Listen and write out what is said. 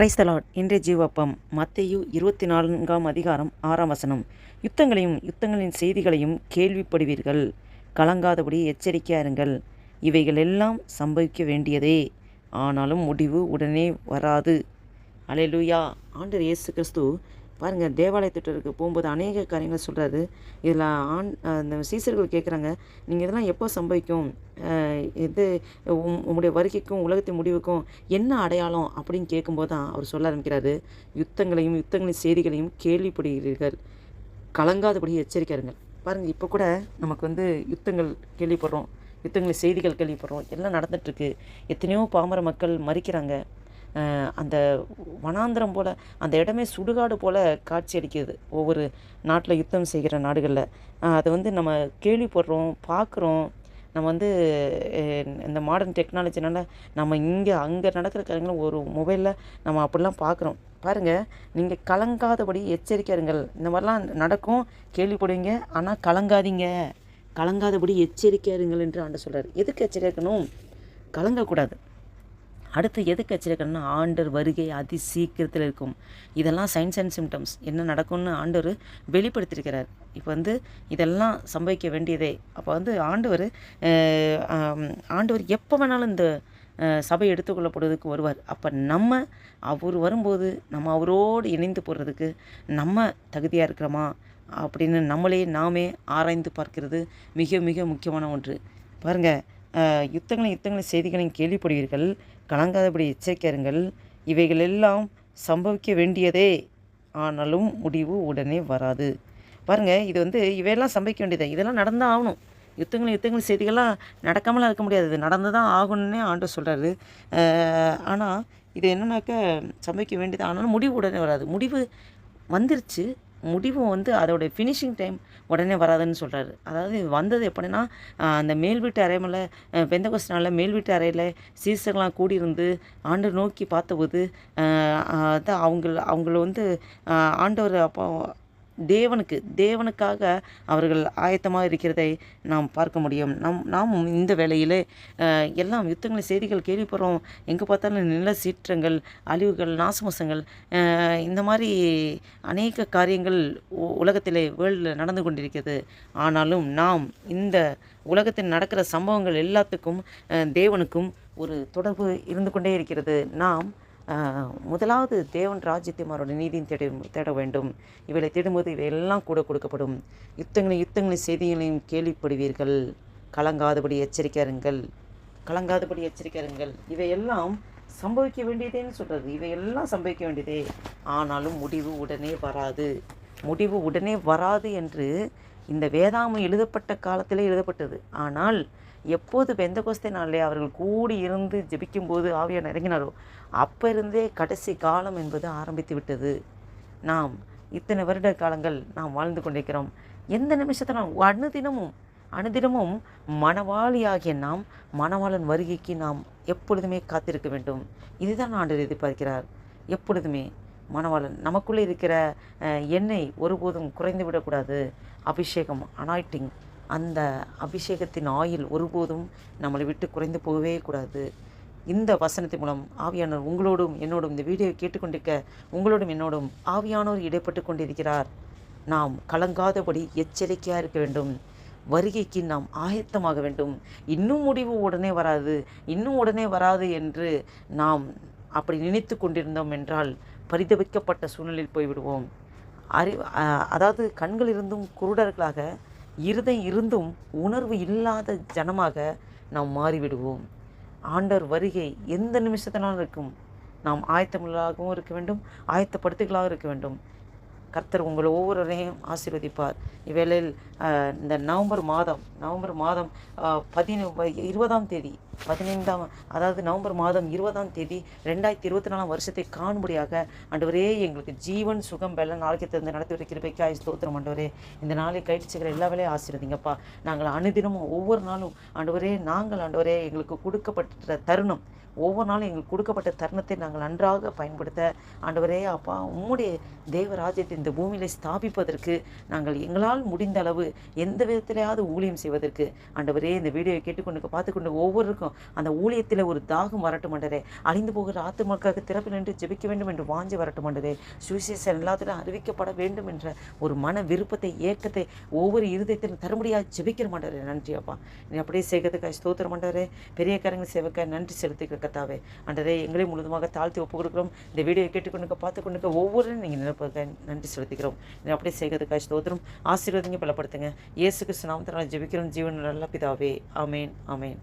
கிரைஸ்தலாட் இன்றைய ஜீவப்பம் மத்தையு இருபத்தி நான்காம் அதிகாரம் ஆறாம் வசனம். யுத்தங்களையும் யுத்தங்களின் செய்திகளையும் கேள்விப்படுவீர்கள். கலங்காதபடி எச்சரிக்கையாருங்கள் இவைகள் எல்லாம் சம்பவிக்க வேண்டியதே. ஆனாலும் முடிவு உடனே வராது. அலையலூயா. ஆண்டர் இயேசு கிறிஸ்து பாருங்கள் தேவாலயத்திட்டருக்கு போகும்போது அநேக காரியங்கள் சொல்கிறாரு இதில் ஆண் அந்த சீசர்கள் கேட்குறாங்க நீங்கள் இதெல்லாம் எப்போ சம்பவிக்கும் இது உம் வருகைக்கும் உலகத்தின் முடிவுக்கும் என்ன அடையாளம் அப்படின்னு கேட்கும்போது தான் அவர் சொல்ல ஆரம்பிக்கிறாரு. யுத்தங்களையும் யுத்தங்களின் செய்திகளையும் கேள்விப்படுகிறீர்கள். கலங்காதபடி எச்சரிக்கை பாருங்கள் இப்போ கூட நமக்கு வந்து யுத்தங்கள் கேள்விப்படுறோம். யுத்தங்களின் செய்திகள் கேள்விப்படுறோம். எல்லாம் நடந்துகிட்ருக்கு எத்தனையோ பாமர மக்கள் மறிக்கிறாங்க. அந்த வனாந்திரம் போல் அந்த இடமே சுடுகாடு போல் காட்சி அளிக்குது ஒவ்வொரு நாட்டில் யுத்தம் செய்கிற நாடுகளில். அதை வந்து நம்ம கேள்விப்படுறோம் பார்க்குறோம் நம்ம வந்து இந்த மாடர்ன் டெக்னாலஜினால் நம்ம இங்கே அங்கே நடக்கிற காரியங்களும் ஒரு மொபைலில் நம்ம அப்படிலாம் பார்க்குறோம் பாருங்கள் நீங்கள் கலங்காதபடி எச்சரிக்கை இருங்கள். இந்த மாதிரிலாம் நடக்கும் கேள்விப்படுவீங்க ஆனால் கலங்காதீங்க. கலங்காதபடி எச்சரிக்கை இருங்கள் என்று ஆண்டு சொல்கிறார் எதுக்கு எச்சரிக்கணும் கலங்கக்கூடாது. அடுத்து எதுக்கு எச்சரிக்கணும்னா ஆண்டர் வருகை அதி சீக்கிரத்தில் இருக்கும். இதெல்லாம் சைன்ஸ் அண்ட் சிம்டம்ஸ் என்ன நடக்கும்னு ஆண்டவர் வெளிப்படுத்தியிருக்கிறார். இப்போ வந்து இதெல்லாம் சம்பவிக்க வேண்டியதே. அப்போ வந்து ஆண்டவர் ஆண்டவர் எப்போ வேணாலும் இந்த சபை எடுத்துக்கொள்ளப்படுவதற்கு வருவார். அப்போ நம்ம அவர் வரும்போது நம்ம அவரோடு இணைந்து போடுறதுக்கு நம்ம தகுதியாக இருக்கிறோமா? அப்படின்னு நம்மளே நாமே ஆராய்ந்து பார்க்கிறது மிக மிக முக்கியமான ஒன்று. பாருங்கள் யுத்தங்களும் யுத்தங்களையும் யுத்தங்களின் செய்திகளையும் கேள்விப்படுவீர்கள். கலங்காதபடி எச்சரிக்கருங்கள் இவைகள் எல்லாம் சம்பவிக்க வேண்டியதே. ஆனாலும் முடிவு உடனே வராது. பாருங்கள் இது வந்து இவையெல்லாம் சம்பவிக்க வேண்டியது. இதெல்லாம் நடந்தால் ஆகணும். யுத்தங்களும் யுத்தங்கள் செய்திகள்லாம் நடக்காமலாம் இருக்க முடியாது. இது நடந்து தான் ஆகணும்னே ஆண்டு சொல்கிறாரு ஆனால் இது என்னன்னாக்கா சம்பவிக்க வேண்டியது. ஆனாலும் முடிவு உடனே வராது. முடிவு வந்துருச்சு. முடிவு வந்து அதோட ஃபினிஷிங் டைம் உடனே வராதுன்னு சொல்கிறாரு அதாவது வந்தது எப்படின்னா அந்த மேல் வீட்டு அறைமலை பெந்த நாளில் மேல் வீட்டு அறையில் சீசர்லாம் கூடியிருந்து ஆண்டு நோக்கி பார்த்தபோது அதான் அவங்கள அவங்கள வந்து ஆண்டவர் அப்போ தேவனுக்கு தேவனுக்காக அவர்கள் ஆயத்தமாக இருக்கிறதை நாம் பார்க்க முடியும். நம் நாம் இந்த வேளையில் எல்லாம் யுத்தங்களை செய்திகள் கேள்விப்படுறோம். எங்கே பார்த்தாலும் நில சீற்றங்கள் அழிவுகள் நாசமோசங்கள் இந்த மாதிரி அநேக காரியங்கள் உ- உலகத்திலே வேர்ல்டில் நடந்து கொண்டிருக்கிறது. ஆனாலும் நாம் இந்த உலகத்தில் நடக்கிற சம்பவங்கள் எல்லாத்துக்கும் தேவனுக்கும் ஒரு தொடர்பு இருந்து கொண்டே இருக்கிறது. நாம் முதலாவது தேவன் ராஜ்யத்தை அவரோட நீதியும் தேட தேட வேண்டும். இவளை தேடும்போது இவையெல்லாம் கூட கொடுக்கப்படும். யுத்தங்களையும் யுத்தங்களின் செய்திகளையும் கேள்விப்படுவீர்கள். கலங்காதபடி எச்சரிக்கையாருங்கள் கலங்காதபடி எச்சரிக்கையாருங்கள் இவையெல்லாம் சம்பவிக்க வேண்டியதேன்னு சொல்கிறது இவையெல்லாம் சம்பவிக்க வேண்டியதே. ஆனாலும் முடிவு உடனே வராது. முடிவு உடனே வராது என்று இந்த வேதாமம் எழுதப்பட்ட காலத்திலே எழுதப்பட்டது. ஆனால் எப்போது பெந்தகோஸ்தே நாளிலே அவர்கள் கூடி இருந்து ஜெபிக்கும்போது ஆவியார் இறங்கினாரோ அப்போ இருந்தே கடைசி காலம் என்பது ஆரம்பித்து விட்டது. நாம் இத்தனை வருட காலங்கள் நாம் வாழ்ந்து கொண்டிருக்கிறோம். எந்த நிமிஷத்தை நாம் அனுதினமும் அனுதினமும் மணவாளியாகிய நாம் மணவாளன் வருகைக்கு நாம் எப்பொழுதுமே காத்திருக்க வேண்டும். இதுதான் ஆண்டவர் எதிர்பார்க்கிறார். எப்பொழுதுமே மணவாளன் நமக்குள்ளே இருக்கிற எண்ணெய் ஒருபோதும் குறைந்து விடக்கூடாது. அபிஷேகம் அனாய்டிங் அந்த அபிஷேகத்தின் ஆயில் ஒருபோதும் நம்மளை விட்டு குறைந்து போகவே கூடாது. இந்த வசனத்தின் மூலம் ஆவியானவர் உங்களோடும் என்னோடும் இந்த வீடியோவை கேட்டுக்கொண்டிருக்க உங்களோடும் என்னோடும் ஆவியானவர் இடைப்பட்டு கொண்டிருக்கிறார். நாம் கலங்காதபடி எச்சரிக்கையாக இருக்க வேண்டும். வருகைக்கு நாம் ஆயத்தமாக வேண்டும். இன்னும் முடிவு உடனே வராது. இன்னும் உடனே வராது என்று நாம் அப்படி நினைத்து கொண்டிருந்தோம் என்றால் பரிதவிக்கப்பட்ட சூழ்நிலையில் போய்விடுவோம். அறி அதாவது கண்களிலிருந்தும் குருடர்களாக இருதை இருந்தும் உணர்வு இல்லாத ஜனமாக நாம் மாறிவிடுவோம். ஆண்டவர் வருகை எந்த நிமிஷத்தினாலும் இருக்கும். நாம் ஆயத்தமுள்ளாகவும் இருக்க வேண்டும் ஆயத்தப்படுத்துகளாக இருக்க வேண்டும். கர்த்தர் உங்களை ஒவ்வொருவரையும் ஆசீர்வதிப்பார். இவ்வேளையில் இந்த நவம்பர் மாதம் நவம்பர் மாதம் பதினே பதின இருபதாம் தேதி பதினைந்தாம் அதாவது நவம்பர் மாதம் இருபதாம் தேதி ரெண்டாயிரத்தி இருபத்தி நாலாம் வருஷத்தை காணும்படியாக ஆண்டவரே எங்களுக்கு ஜீவன் சுகம் வெள்ள நாளைக்கு தந்து நடத்தி வர கிருபைக்காய் ஸ்தோத்திரம் ஆண்டவரே. இந்த நாளை கழிச்சுக்கிற எல்லா வேலையும் ஆசீர்வதிங்கப்பா. நாங்கள் அனுதினமும் ஒவ்வொரு நாளும் ஆண்டவரே நாங்கள் ஆண்டவரே எங்களுக்கு கொடுக்கப்பட்ட தருணம் ஒவ்வொரு நாளும் எங்களுக்கு கொடுக்கப்பட்ட தருணத்தை நாங்கள் நன்றாக பயன்படுத்த ஆண்டவரே அப்பா உம்முடைய தேவராஜ்யத்தை இந்த பூமியில் ஸ்தாபிப்பதற்கு நாங்கள் எங்களால் முடிந்த அளவு எந்த விதத்திலேயாவது ஊழியம் செய்வதற்கு ஆண்டவரே இந்த வீடியோவை கேட்டுக்கொண்டு பார்த்துக்கொண்டு ஒவ்வொருக்கும் அந்த ஊழியத்தில் ஒரு தாகம் வரட்டும் ஆண்டரே அழிந்து போகிற ஆத்துமாக்காக திறப்பில் நின்று ஜெபிக்க வேண்டும் என்று வாஞ்சி வரட்டும் ஆண்டரே சுவிசேஷம் எல்லாத்திலும் அறிவிக்கப்பட வேண்டும் என்ற ஒரு மன விருப்பத்தை ஏக்கத்தை ஒவ்வொரு இருதயத்திலும் தரும்படியாக ஜெபிக்கிற மாட்டாரே நன்றி அப்பா. நீ அப்படியே செய்கிறதுக்காக ஸ்தோத்திரம் மாட்டாரே பெரிய கரங்க சேவைக்காக நன்றி செலுத்திக்கிற கத்தாவே. அன்றரே எங்களை முழுதுமாக தாழ்த்தி ஒப்பு கொடுக்குறோம். இந்த வீடியோ கேட்டுக்கொண்டுக்க பார்த்து கொண்டுக்க ஒவ்வொரு நீங்கள் நினைப்பதற்காக நன்றி செலுத்திக்கிறோம். நீ அப்படியே செய்கிறதுக்காக ஸ்தோத்திரம். ஆசீர்வாதங்க பலப்படுத்துங்க. இயேசு கிறிஸ்து நாமத்தினால் ஜெபிக்கிறோம். ஜீவன் நல்ல பிதாவே. ஆமேன் ஆமேன்.